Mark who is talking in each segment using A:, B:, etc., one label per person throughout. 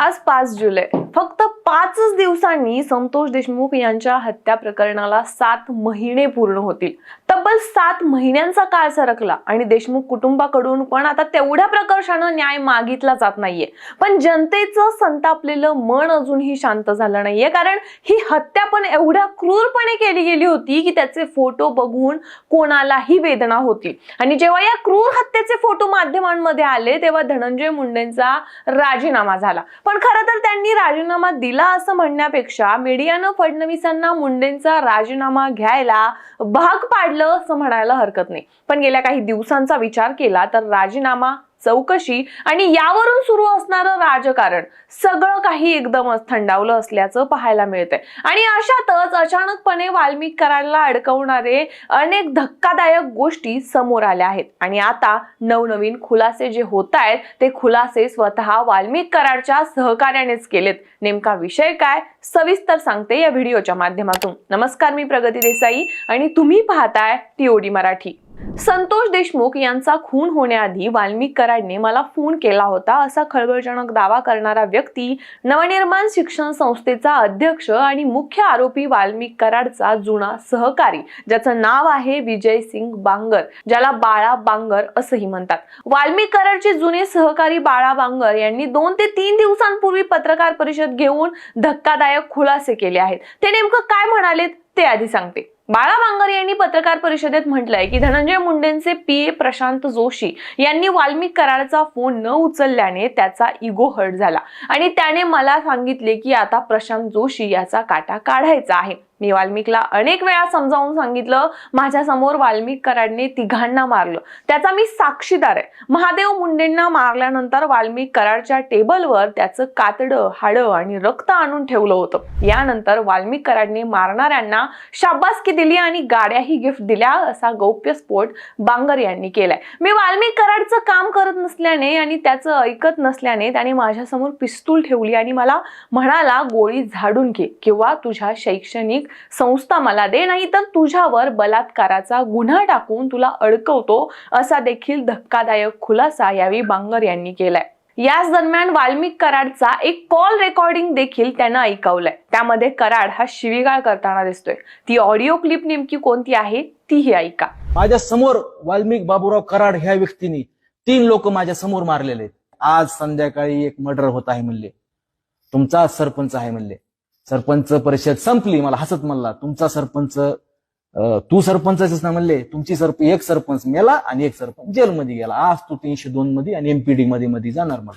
A: आज पाच जुलै. फक्त पाचच दिवसांनी संतोष देशमुख यांच्या हत्या प्रकरणाला सात महिने पूर्ण होतील. तब्बल सात महिन्यांचा काळ सरकला आणि देशमुख कुटुंबाकडून पण आता तेवढ्या प्रकर्षानं न्याय मागितला जात नाहीये. पण जनतेचं संतापलेलं मन अजूनही शांत झालं नाहीये. कारण ही हत्या पण एवढ्या क्रूरपणे केली गेली होती की त्याचे फोटो बघून कोणालाही वेदना होती. आणि जेव्हा या क्रूर हत्येचे फोटो माध्यमांमध्ये आले तेव्हा धनंजय मुंडेंचा राजीनामा झाला. पण खरं तर त्यांनी राजीनामा दिला असं म्हणण्यापेक्षा मीडियानं फडणवीसांना मुंडेंचा राजीनामा घ्यायला भाग पाडलं असं म्हणायला हरकत नाही. पण गेल्या काही दिवसांचा विचार केला तर राजीनामा चौकशी आणि यावरून सुरू असणारं राजकारण सगळं काही एकदमच थंडावलं असल्याचं पाहायला मिळतंय. आणि अशातच अचानकपणे वाल्मिक करायला अडकवणारे अनेक धक्कादायक गोष्टी समोर आल्या आहेत. आणि आता नवनवीन खुलासे जे होत आहेत ते खुलासे स्वतः वाल्मिक कराडच्या सहकार्यानेच केलेत. नेमका विषय काय? सविस्तर सांगते या व्हिडिओच्या माध्यमातून. नमस्कार मी प्रगती देसाई आणि तुम्ही पाहताय टीओडी मराठी. संतोष देशमुख यांचा खून होण्याआधी वाल्मिक कराडने मला फोन केला होता. असा खळबळजनक दावा करणारा व्यक्ती नवनिर्माण शिक्षण संस्थेचा अध्यक्ष आणि मुख्य आरोपी वाल्मिक कराडचा जुना सहकारी ज्याचं नाव आहे विजय सिंग बांगर ज्याला बाळा बांगर असंही म्हणतात. वाल्मिक कराडचे जुने सहकारी बाळा बांगर यांनी दोन ते तीन दिवसांपूर्वी पत्रकार परिषद घेऊन धक्कादायक खुलासे केले आहेत. ते नेमकं काय म्हणालेत ते आधी सांगते. बाळा बांगर यांनी पत्रकार परिषदेत म्हटलंय की धनंजय मुंडेंचे पीए प्रशांत जोशी यांनी वाल्मिक कराडचा फोन न उचलल्याने त्याचा इगो हर्ट झाला. आणि त्याने मला सांगितले की आता प्रशांत जोशी याचा काटा काढायचा आहे. मी वाल्मिकला अनेक वेळा समजावून सांगितलं. माझ्यासमोर वाल्मिक कराडने तिघांना मारलं. त्याचा मी साक्षीदार आहे. महादेव मुंडेंना मारल्यानंतर वाल्मिक कराडच्या टेबलवर त्याचं कातडं हाडं आणि रक्त आणून ठेवलं होतं. यानंतर वाल्मिक कराडने मारणाऱ्यांना शाबासकी दिली आणि गाड्याही गिफ्ट दिल्या असा गौप्यस्फोट बांगर यांनी केलाय. मी वाल्मिक कराडचं काम करत नसल्याने आणि त्याचं ऐकत नसल्याने त्याने माझ्यासमोर पिस्तूल ठेवली आणि मला म्हणाला गोळी झाडून घे किंवा तुझ्या शैक्षणिक संस्था मला दे नाही तर तुझ्यावर बलात्काराचा गुन्हा टाकून तुला अडकवतो असा देखील धक्कादायक खुलासा यावेळी बांगर यांनी केलाय. याच दरम्यान वाल्मिक कराडचा एक कॉल रेकॉर्डिंग देखील त्यानं ऐकवलंय. त्यामध्ये कराड हा शिवीगाळ करताना दिसतोय. ती ऑडिओ क्लिप नेमकी कोणती आहे तीही ऐका.
B: माझ्यासमोर वाल्मिक बाबूराव कराड ह्या व्यक्तीने तीन लोक माझ्यासमोर मारलेले आहेत. आज संध्याकाळी एक मर्डर होत आहे म्हणले. तुमचा सरपंच आहे म्हणले. सरपंच परिषद संपली. मला हसत म्हणला तुमचा सरपंच तू सरपंच ना म्हणले. तुमची सरप एक सरपंच मेला आणि एक सरपंच जेलमध्ये गेला. आज तू तीनशे दोन मध्ये आणि एमपीडी मध्ये मध्ये जाणार मग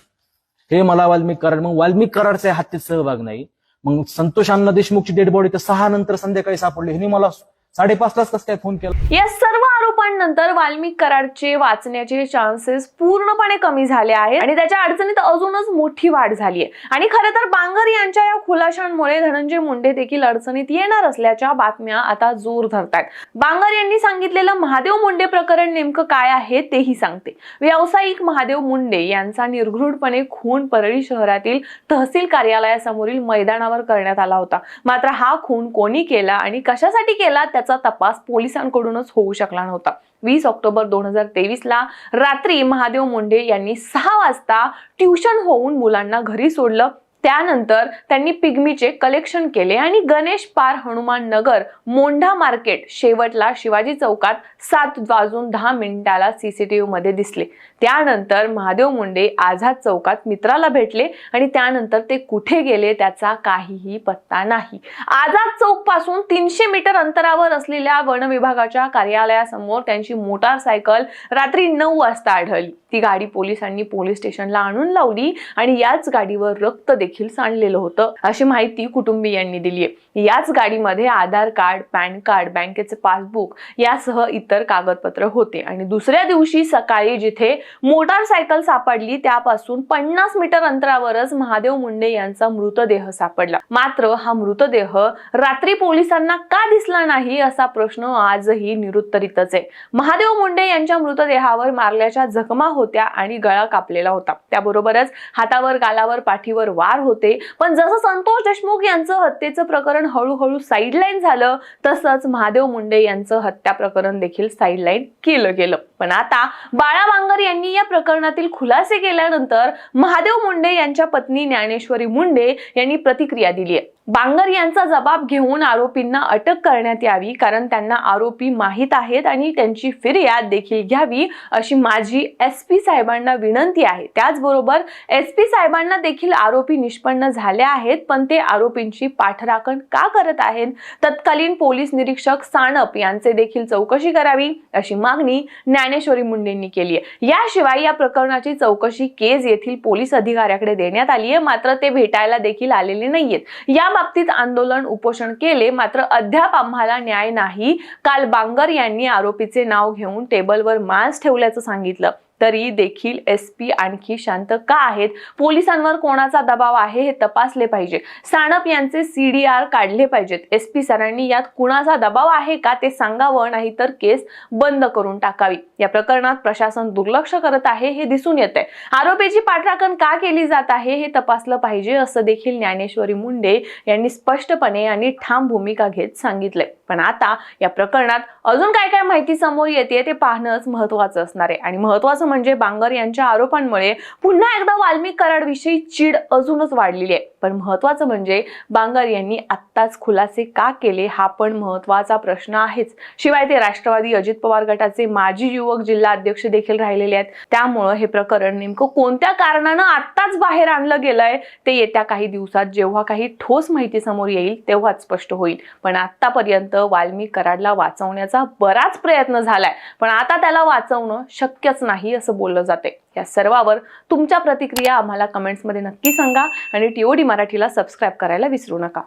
B: हे मला वाल्मिक कराड मग वाल्मिक कराडचा हत्येत सहभाग नाही. मग संतोष अण्णा देशमुखची डेड बॉडी तर सहा नंतर संध्याकाळी सापडली. हे मला साडेपाचलाच कसं काय फोन केला?
A: या सर्व आरोपांनंतर वाल्मिक कराडचे वाचण्याचे चान्सेस पूर्णपणे कमी झाले आहेत आणि त्याच्या अडचणीत अजूनच मोठी वाढ झाली आहे आणि खरं तर बांगर यांच्या या खुलाशांमुळे धनंजय मुंडे देखील अडचणीत येणार असल्याच्या बातम्या आता जोर धरतायत. बांगर यांनी सांगितलेलं महादेव मुंडे प्रकरण नेमकं काय आहे तेही सांगते. व्यावसायिक महादेव मुंडे यांचा निर्घृढपणे खून परळी शहरातील तहसील कार्यालयासमोरील मैदानावर करण्यात आला होता. मात्र हा खून कोणी केला आणि कशासाठी केला त्याचा तपास पोलिसांकडूनच होऊ शकला नव्हता. वीस ऑक्टोबर दोन हजार तेवीसला रात्री महादेव मुंडे यांनी सहा वाजता ट्युशन होऊन मुलांना घरी सोडलं. त्यानंतर त्यांनी पिग्मीचे कलेक्शन केले आणि गणेश पार हनुमान नगर मोंढा मार्केट शेवटला शिवाजी चौकात सात वाजून दहा मिनिटाला सीसीटीव्ही मध्ये दिसले. त्यानंतर महादेव मुंडे आझाद चौकात मित्राला भेटले आणि त्यानंतर ते कुठे गेले त्याचा काहीही पत्ता नाही. आझाद चौकपासून तीनशे मीटर अंतरावर असलेल्या वन विभागाच्या कार्यालयासमोर त्यांची मोटारसायकल रात्री नऊ वाजता आढळली. ती गाडी पोलिसांनी पोलीस स्टेशनला आणून लावली आणि याच गाडीवर रक्त देखील सांडलेलं होतं. अशी माहिती कुटुंबियांनी दिली आहे याच गाडीमध्ये आधार कार्ड पॅन कार्ड बँकेचे पासबुक यासह इतर कागदपत्र होते. आणि दुसऱ्या दिवशी सकाळी जिथे मोटारसायकल सापडली त्यापासून पन्नास मीटर अंतरावरच महादेव मुंडे यांचा मृतदेह सापडला. मात्र हा मृतदेह रात्री पोलिसांना का दिसला नाही असा प्रश्न आजही निरुत्तरितच आहे. महादेव मुंडे यांच्या मृतदेहावर मारल्याच्या जखमा होत्या आणि गळा कापलेला होता. त्याबरोबरच हातावर गालावर पाठीवर वार होते. पण जसं संतोष देशमुख यांचं हत्येचं प्रकरण हळूहळू साईडलाईन झालं तसंच महादेव मुंडे यांचं हत्या प्रकरण देखील साईडलाईन केलं गेलं. पण आता बाळा बांगर यांनी या प्रकरणातील खुलासे केल्यानंतर महादेव मुंडे यांच्या पत्नी ज्ञानेश्वरी मुंडे यांनी प्रतिक्रिया दिली आहे. बांगर यांचा जबाब घेऊन आरोपींना अटक करण्यात यावी कारण त्यांना आरोपी माहीत आहेत आणि त्यांची फिर्याद देखील घ्यावी अशी माझी एस पी साहेबांना विनंती आहे. त्याचबरोबर एस पी साहेबांना देखील आरोपी निष्पन्न झाले आहेत पण ते आरोपींची पाठराखण का करत आहेत? तत्कालीन पोलीस निरीक्षक साणप यांचे देखील चौकशी करावी अशी मागणी ज्ञानेश्वरी मुंडेंनी केली आहे. याशिवाय या प्रकरणाची चौकशी केज येथील पोलीस अधिकाऱ्याकडे देण्यात आली आहे मात्र ते भेटायला देखील आलेले नाहीयेत. या बाबतीत आंदोलन उपोषण केले मात्र अद्याप आम्हाला न्याय नाही. काल बांगर यांनी आरोपीचे नाव घेऊन टेबलवर मांस ठेवल्याचं सांगितलं. तरी देखील एस पी आणखी शांत का आहेत? पोलिसांवर कोणाचा दबाव आहे हे तपासले पाहिजे. साणप यांचे सीडीआर काढले पाहिजेत. एस पी सरांनी यात कुणाचा दबाव आहे का ते सांगावं नाही तर केस बंद करून टाकावी. या प्रकरणात प्रशासन दुर्लक्ष करत आहे हे दिसून येत आहे आरोपीची पाठराखण का केली जात आहे हे तपासलं पाहिजे असं देखील ज्ञानेश्वरी मुंडे यांनी स्पष्टपणे आणि ठाम भूमिका घेत सांगितलंय. पण आता या प्रकरणात अजून काय काय माहिती समोर येते ते पाहणंच महत्वाचं असणार आहे. आणि महत्वाचं म्हणजे बांगर यांच्या आरोपांमुळे पुन्हा एकदा वाल्मिक कराड विषयी चीड अजूनच वाढलेली आहे. पण महत्वाचं म्हणजे बांगर यांनी आत्ताच खुलासे का केले हा पण महत्त्वाचा प्रश्न आहेच. शिवाय ते राष्ट्रवादी अजित पवार गटाचे माजी युवक जिल्हा अध्यक्ष देखील राहिलेले आहेत. त्यामुळं हे प्रकरण नेमकं कोणत्या कारणानं आत्ताच बाहेर आणलं गेलंय ते येत्या काही दिवसात जेव्हा काही ठोस माहिती समोर येईल तेव्हाच स्पष्ट होईल. पण आतापर्यंत वाल्मिक कराडला वाचवण्याचा बराच प्रयत्न झालाय. पण आता त्याला वाचवणं शक्यच नाही असं बोललं जाते. या सर्वावर तुमच्या प्रतिक्रिया आम्हाला कमेंट्समध्ये नक्की सांगा आणि टीओडी मराठीला सबस्क्राईब करायला विसरू नका.